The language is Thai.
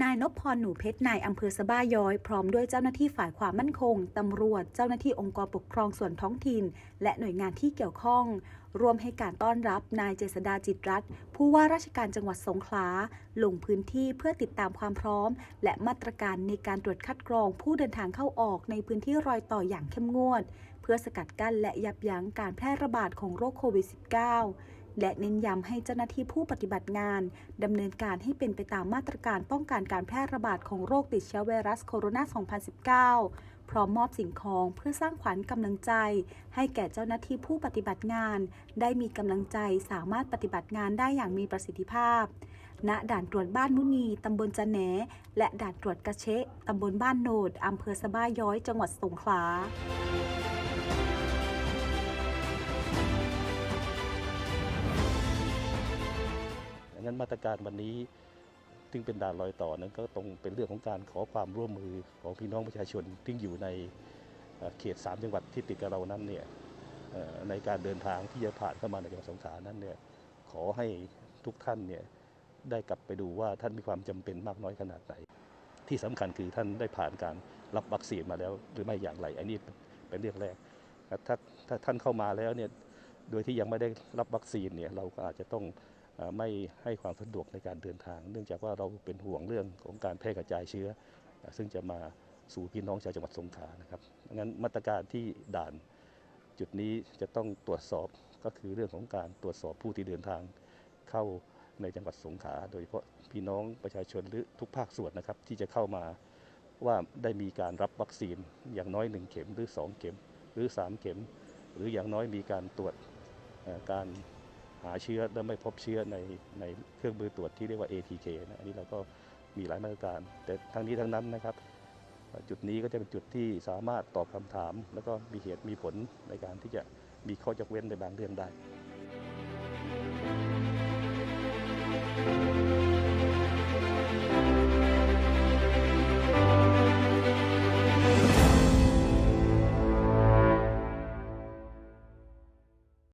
นายนพพรหนูเพชรนายอำเภอสบ้าย้อย พร้อมด้วยเจ้าหน้าที่ฝ่ายความมั่นคง ตำรวจ เจ้าหน้าที่องค์กรปกครองส่วนท้องถิ่น และหน่วยงานที่เกี่ยวข้องรวมให้การต้อนรับนายเจษดาจิตรรัตน์ผู้ว่าราชการจังหวัดสงขลา ลงพื้นที่เพื่อติดตามความพร้อม และมาตรการในการตรวจคัดกรอง ผู้เดินทางเข้าออกในพื้นที่รอยต่ออย่างเข้มงวด เพื่อสกัดกั้นและยับยั้งการแพร่ระบาดของโรคโควิด -19 และเน้นย้ำให้เจ้าหน้าที่ผู้ปฏิบัติงานดำเนินการให้เป็นไปตามมาตรการป้องกันการแพร่ระบาดของโรคติดเชื้อไวรัสโคโรนา 2019 พร้อมมอบสิ่งของเพื่อสร้างขวัญกำลังใจ ให้แก่เจ้าหน้าที่ผู้ปฏิบัติงาน ได้มีกำลังใจสามารถปฏิบัติงานได้อย่างมีประสิทธิภาพ ณ ด่านตรวจบ้านมุนี ตำบลจะแหน และด่านตรวจกระเชะตำบลบ้านโนดอำเภอสะบ้าย้อย จังหวัดสงขลา นั้นมาตรการวันนี้ซึ่งเป็นด่านรอยต่อนั้นก็ตรงเป็นเรื่องของการขอความร่วมมือของพี่น้องประชาชนที่อยู่ในเขต 3 จังหวัดที่ติดกับเรานั้นเนี่ยในการเดินทางที่จะผ่านเข้ามาในจังหวัดสงขลานั้นเนี่ยขอให้ทุกท่านเนี่ยได้กลับไปดูว่าท่านมีความจำเป็นมากน้อยขนาดไหน ที่สำคัญคือท่านได้ผ่านการรับวัคซีนมาแล้วหรือไม่อย่างไร อันนี้เป็นเรื่องแรกถ้าถ้าท่านเข้ามาแล้วเนี่ยโดยที่ยังไม่ได้รับวัคซีนเนี่ยเราก็อาจจะต้อง ไม่ให้ความสะดวกในการเดินทาง เนื่องจากว่าเราเป็นห่วงเรื่องของการแพร่กระจายเชื้อ ซึ่งจะมาสู่พี่น้องชาวจังหวัดสงขลานะครับงั้นมาตรการที่ด่านจุดนี้จะต้องตรวจสอบก็คือเรื่องของการตรวจสอบผู้ที่เดินทางเข้าในจังหวัดสงขลาโดยเฉพาะพี่น้องประชาชนหรือทุกภาคส่วนนะครับ ที่จะเข้ามาว่าได้มีการรับวัคซีนอย่างน้อย 1 เข็มหรือ 2 เข็มหรือ 3 เข็ม หรืออย่างน้อยมีการตรวจการ หาเชื้อและไม่พบเชื้อในในเครื่องมือตรวจที่เรียกว่า ATK นะอันนี้เราก็มีหลายมาตรการ แต่ทั้งนี้ทั้งนั้นนะครับ จุดนี้ก็จะเป็นจุดที่สามารถตอบคำถาม แล้วก็มีเหตุมีผลในการที่จะมีข้อยกเว้นในบางเรื่องได้